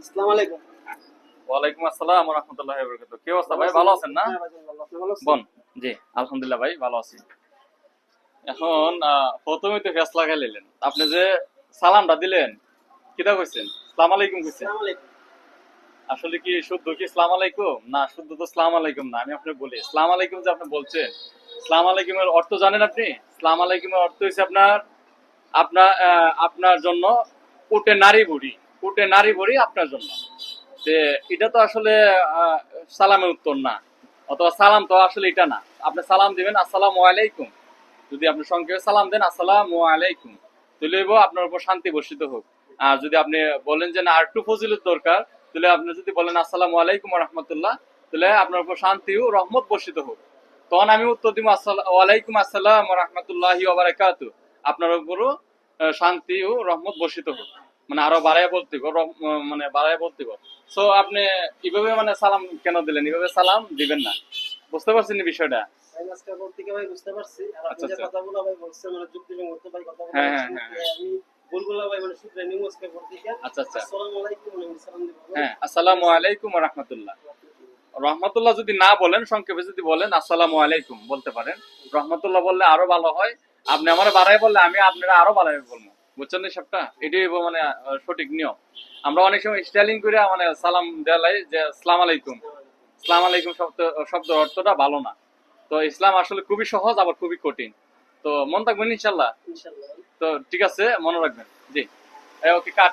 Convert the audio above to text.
আসসালামু আলাইকুম। ওয়ালাইকুম আসসালাম রাহমাতুল্লাহি ওয়া বারাকাতুহু কি অবস্থা ভাই? ভালো আছেন? না? ভাইজান, ভালো। আপনি বোন? জি আলহামদুলিল্লাহ ভাই ভালো আছি। এখন প্রথমে তো ফেস লাগাই নিলেন আপনি যে সালামটা দিলেন কিটা কইছেন? সালাম আলাইকুম কইছেন। আসলে কি শুদ্ধ কি সালাম আলাইকুম? না শুদ্ধ তো সালাম আলাইকুম না আমি আপনাকে বলি। সালাম আলাইকুম যে আপনি বলছেন। সালাম আলাইকুমের অর্থ জানেন আপনি? সালাম আলাইকুমের অর্থ হচ্ছে আপনার আপনার আপনার জন্য কোটে নারী বুড়ি। কোটে নারী বুড়ি আপনার জন্য। যে এটা তো আসলে সালামের উত্তর না। অথবা সালাম তো আসলে এটা না। আপনি সালাম দিবেন, আসসালামু আলাইকুম। যদি আপনি সংক্ষেপে সালাম দেন, আসসালামু আলাইকুম। তাহলে আপনার উপর শান্তি বর্ষিত হোক। আর যদি আপনি বলেন যে, না, আর একটু ফজিলত দরকার, তাহলে আপনি যদি বলেন, আসসালামু আলাইকুম রহমতুল্লাহ, তাহলে আপনার উপর শান্তি ও রহমত বর্ষিত হোক। তখন আমি উত্তর দিব আসসালাম ওয়ালাইকুম আসসালাম রহমতুল্লাহি আপনার উপরও শান্তি ও রহমত বর্ষিত হোক। মানে আরও বাড়ায় বলতে মানে বাড়ায় বলতে গো সো আপনি এইভাবে মানে সালাম কেন দিলেন? এইভাবে সালাম দিবেন না। বুঝতে পারছেন বিষয়টা? আপনি আচ্ছা, আচ্ছা। মানে হ্যাঁ, হ্যাঁ, মানে। আচ্ছা আসসালামু আলাইকুম। হ্যাঁ রহমতুল্লাহ। রহমতুল্লাহ যদি না বলেন সংক্ষেপে যদি বলেন আসসালামু আলাইকুম বলতে পারেন। রহমতুল্লাহ বললে আরও ভালো হয়। আপনি আমার বাড়াই বললে আমি আপনারা আরও বাড়াই বলব। বুঝছেন সবটা এটাই মানে সঠিক নিয়ম। আমরা অনেক সময় স্টাইলিং করে মানে সালাম দেওয়ালাই যে সালাম আলাইকুম। সালাম আলাইকুম শব্দ শব্দ অর্থটা ভালো না। তো ইসলাম আসলে খুবই সহজ আবার খুবই কঠিন। তো মন থাকবেন ইনশাল্লাহ? তো ঠিক আছে মনে রাখবেন। জি। ওকে কাট।